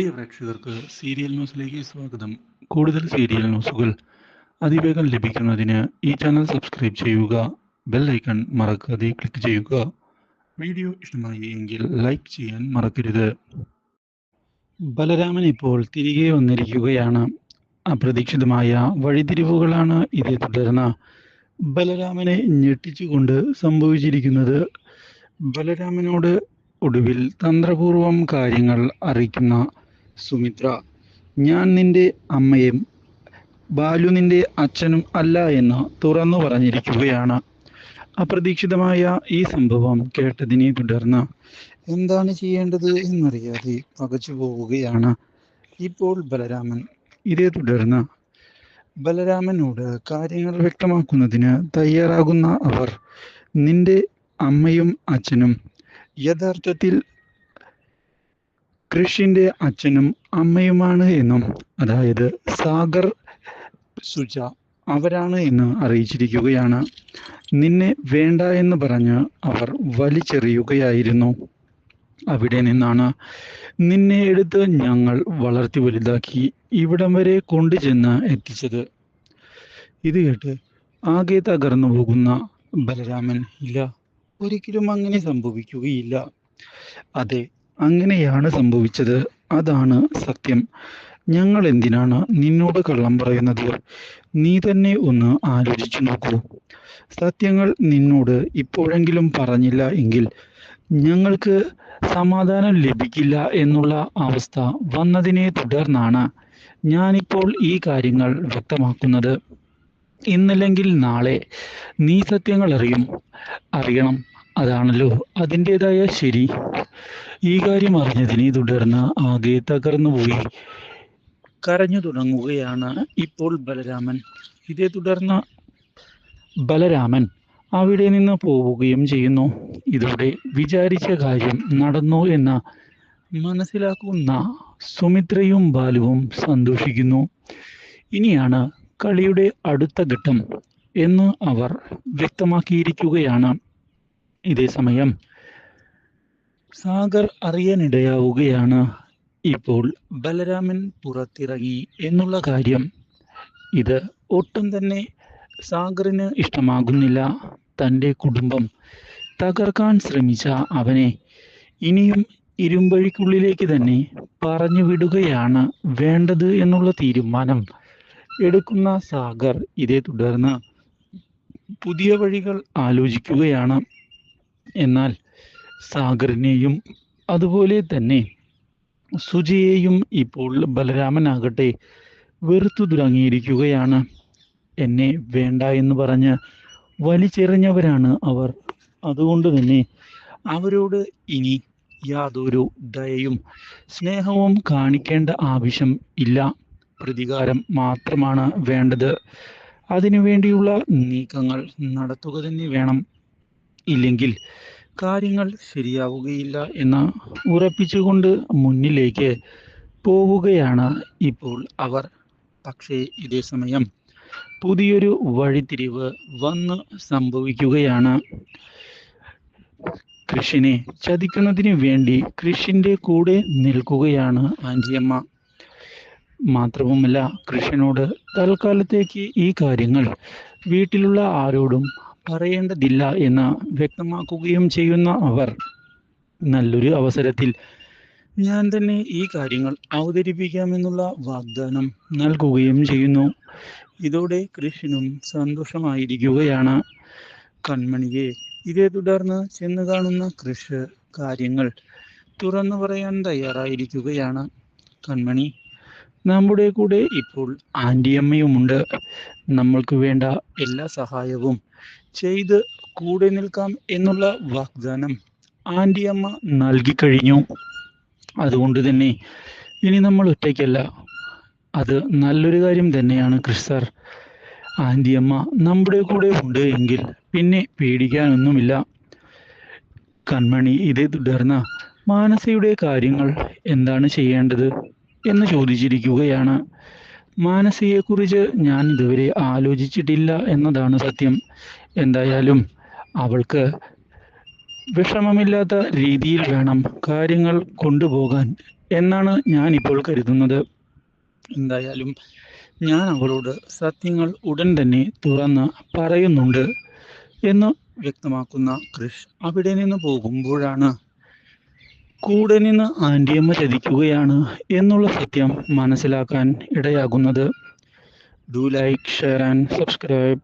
പ്രിയ പ്രേക്ഷകർക്ക് സീരിയൽ ന്യൂസിലേക്ക് സ്വാഗതം. കൂടുതൽ സീരിയൽ ന്യൂസുകൾ അതിവേഗം ലഭിക്കുന്നതിന് ഈ ചാനൽ സബ്സ്ക്രൈബ് ചെയ്യുക ബെൽ ഐക്കൺ മറക്കാതെ ക്ലിക്ക് ചെയ്യുക. വീഡിയോ ഇഷ്ടമായി എങ്കിൽ ലൈക്ക് ചെയ്യാൻ മറക്കരുത്. ബലരാമൻ ഇപ്പോൾ തിരികെ വന്നിരിക്കുകയാണ്. അപ്രതീക്ഷിതമായ വഴിതിരിവുകളാണ് ഇതേ തുടർന്ന് ബലരാമനെ ഞെട്ടിച്ചുകൊണ്ട് സംഭവിച്ചിരിക്കുന്നത്. ബലരാമനോട് ഒടുവിൽ തന്ത്രപൂർവം കാര്യങ്ങൾ അറിയിക്കുന്ന സുമിത്ര ഞാൻ നിന്റെ അമ്മയും ബാലു നിന്റെ അച്ഛനും അല്ല എന്ന് തുറന്നു പറഞ്ഞിരിക്കുകയാണ്. അപ്രതീക്ഷിതമായ ഈ സംഭവം കേട്ടതിനെ തുടർന്ന് എന്താണ് ചെയ്യേണ്ടത് എന്നറിയാതെ പകച്ചു പോവുകയാണ്. ഇപ്പോൾ ബലരാമൻ. ഇതേ തുടർന്ന് ബലരാമനോട് കാര്യങ്ങൾ വ്യക്തമാക്കുന്നതിന് തയ്യാറാകുന്ന അവർ നിന്റെ അമ്മയും അച്ഛനും യഥാർത്ഥത്തിൽ കൃഷിന്റെ അച്ഛനും അമ്മയുമാണ് എന്നും അതായത് സാഗർ സുജ അവരാണ് എന്ന് അറിയിച്ചിരിക്കുകയാണ്. നിന്നെ വേണ്ട എന്ന് പറഞ്ഞ് അവർ വലിച്ചെറിയുകയായിരുന്നു. അവിടെ നിന്നാണ് നിന്നെ എടുത്ത് ഞങ്ങൾ വളർത്തി വലുതാക്കി ഇവിടം വരെ കൊണ്ടുചെന്ന് എത്തിച്ചത് ഇത് കേട്ട് ആകെ തകർന്നു പോകുന്ന ബലരാമൻ ഇല്ല ഒരിക്കലും അങ്ങനെ സംഭവിക്കുകയില്ല. അതെ അങ്ങനെയാണ് സംഭവിച്ചത്. അതാണ് സത്യം. ഞങ്ങൾ എന്തിനാണ് നിന്നോട് കള്ളം പറയുന്നത്? നീ തന്നെ ഒന്ന് ആലോചിച്ചു നോക്കൂ. സത്യങ്ങൾ നിന്നോട് ഇപ്പോഴെങ്കിലും പറഞ്ഞില്ല എങ്കിൽ ഞങ്ങൾക്ക് സമാധാനം ലഭിക്കില്ല എന്നുള്ള അവസ്ഥ വന്നതിനെ തുടർന്നാണ് ഞാനിപ്പോൾ ഈ കാര്യങ്ങൾ വ്യക്തമാക്കുന്നത്. ഇന്നല്ലെങ്കിൽ നാളെ നീ സത്യങ്ങൾ അറിയും അറിയണം. അതാണല്ലോ. അതിന്റെതായ ശരി. ഈ കാര്യം അറിഞ്ഞതിനെ തുടർന്ന് ആകെ തകർന്നുപോയി കരഞ്ഞു തുടങ്ങുകയാണ് ഇപ്പോൾ ബലരാമൻ. ഇതേ തുടർന്ന് ബലരാമൻ അവിടെ നിന്ന് പോവുകയും ചെയ്യുന്നു. ഇതോടെ വിചാരിച്ച കാര്യം നടന്നു എന്ന് മനസ്സിലാക്കുന്ന സുമിത്രയും ബാലുവും സന്തോഷിക്കുന്നു. ഇനിയാണ് കളിയുടെ അടുത്ത ഘട്ടം എന്ന് അവർ വ്യക്തമാക്കിയിരിക്കുകയാണ്. ഇതേ സമയം സാഗർ അറിയാനിടയാവുകയാണ്. ഇപ്പോൾ ബലരാമൻ പുറത്തിറങ്ങി എന്നുള്ള കാര്യം ഇത് ഒട്ടും തന്നെ സാഗറിന് ഇഷ്ടമാകുന്നില്ല. തന്റെ കുടുംബം തകർക്കാൻ ശ്രമിച്ച അവനെ ഇനിയും ഇരുമ്പഴിക്കുള്ളിലേക്ക് തന്നെ പറഞ്ഞു വിടുകയാണ് വേണ്ടത് എന്നുള്ള തീരുമാനം എടുക്കുന്ന സാഗർ ഇതേ തുടർന്ന് പുതിയ വഴികൾ ആലോചിക്കുകയാണ്. എന്നാൽ സാഗറിനെയും അതുപോലെ തന്നെ സുജയെയും ഇപ്പോൾ ബലരാമനാകട്ടെ വെറുത്തു തുടങ്ങിയിരിക്കുകയാണ് എന്നെ വേണ്ട എന്ന് പറഞ്ഞ് വലിച്ചെറിഞ്ഞവരാണ് അവർ. അതുകൊണ്ട് തന്നെ അവരോട് ഇനി യാതൊരു ദയയും സ്നേഹവും കാണിക്കേണ്ട ആവശ്യം ഇല്ല. പ്രതികാരം മാത്രമാണ് വേണ്ടത്. അതിനുവേണ്ടിയുള്ള നീക്കങ്ങൾ നടത്തുക തന്നെ വേണം. ഇല്ലെങ്കിൽ കാര്യങ്ങൾ ശരിയാവുകയില്ല എന്ന് ഉറപ്പിച്ചുകൊണ്ട് മുന്നിലേക്ക് പോവുകയാണ് ഇപ്പോൾ അവർ. പക്ഷേ ഇതേ സമയം പുതിയൊരു വഴിത്തിരിവ് വന്ന് സംഭവിക്കുകയാണ്. കൃഷിനെ ചതിക്കുന്നതിന് വേണ്ടി കൃഷിന്റെ കൂടെ നിൽക്കുകയാണ് ആഞ്ചിയമ്മ മാത്രവുമല്ല കൃഷിനോട് തൽക്കാലത്തേക്ക് ഈ കാര്യങ്ങൾ വീട്ടിലുള്ള ആരോടും പറയേണ്ടതില്ല എന്ന് വ്യക്തമാക്കുകയും ചെയ്യുന്ന അവർ. നല്ലൊരു അവസരത്തിൽ ഞാൻ തന്നെ ഈ കാര്യങ്ങൾ അവതരിപ്പിക്കാമെന്നുള്ള വാഗ്ദാനം നൽകുകയും ചെയ്യുന്നു. ഇതോടെ കൃഷ്ണനും സന്തോഷമായിരിക്കുകയാണ്. കൺമണിയെ ഇതേ തുടർന്ന് ചെന്ന് കാണുന്ന കൃഷ് കാര്യങ്ങൾ തുറന്നു പറയാൻ തയ്യാറായിരിക്കുകയാണ്. കൺമണി നമ്മുടെ കൂടെ ഇപ്പോൾ ആന്റിയമ്മയുമുണ്ട് നമ്മൾക്ക് വേണ്ട എല്ലാ സഹായവും ചെയ്ത് കൂടെ നിൽക്കാം എന്നുള്ള വാഗ്ദാനം ആന്റിയമ്മ നൽകിക്കഴിഞ്ഞു അതുകൊണ്ട് തന്നെ ഇനി നമ്മൾ ഒറ്റയ്ക്കല്ല. അത് നല്ലൊരു കാര്യം തന്നെയാണ് ക്രിസ് സാർ ആന്റിയമ്മ നമ്മുടെ കൂടെ ഉണ്ട് എങ്കിൽ പിന്നെ പേടിക്കാനൊന്നുമില്ല. കൺമണി ഇതേ തുടർന്ന് മാനസയുടെ കാര്യങ്ങൾ എന്താണ് ചെയ്യേണ്ടത് എന്ന് ചോദിച്ചിരിക്കുകയാണ്. മാനസയെക്കുറിച്ച് ഞാൻ ഇതുവരെ ആലോചിച്ചിട്ടില്ല എന്നതാണ് സത്യം. എന്തായാലും അവൾക്ക് വിഷമമില്ലാത്ത രീതിയിൽ വേണം കാര്യങ്ങൾ കൊണ്ടുപോകാൻ എന്നാണ് ഞാൻ ഇപ്പോൾ കരുതുന്നത്. എന്തായാലും ഞാൻ അവളോട് സത്യങ്ങൾ ഉടൻ തന്നെ തുറന്ന് പറയുന്നുണ്ട് എന്ന് വ്യക്തമാക്കുന്ന കൃഷ് അവിടെ നിന്ന് പോകുമ്പോഴാണ് കൂടെ നിന്ന് ആന്റിയമ്മ ചതിക്കുകയാണ് എന്നുള്ള സത്യം മനസ്സിലാക്കാൻ ഇടയാകുന്നത്. Do like share and subscribe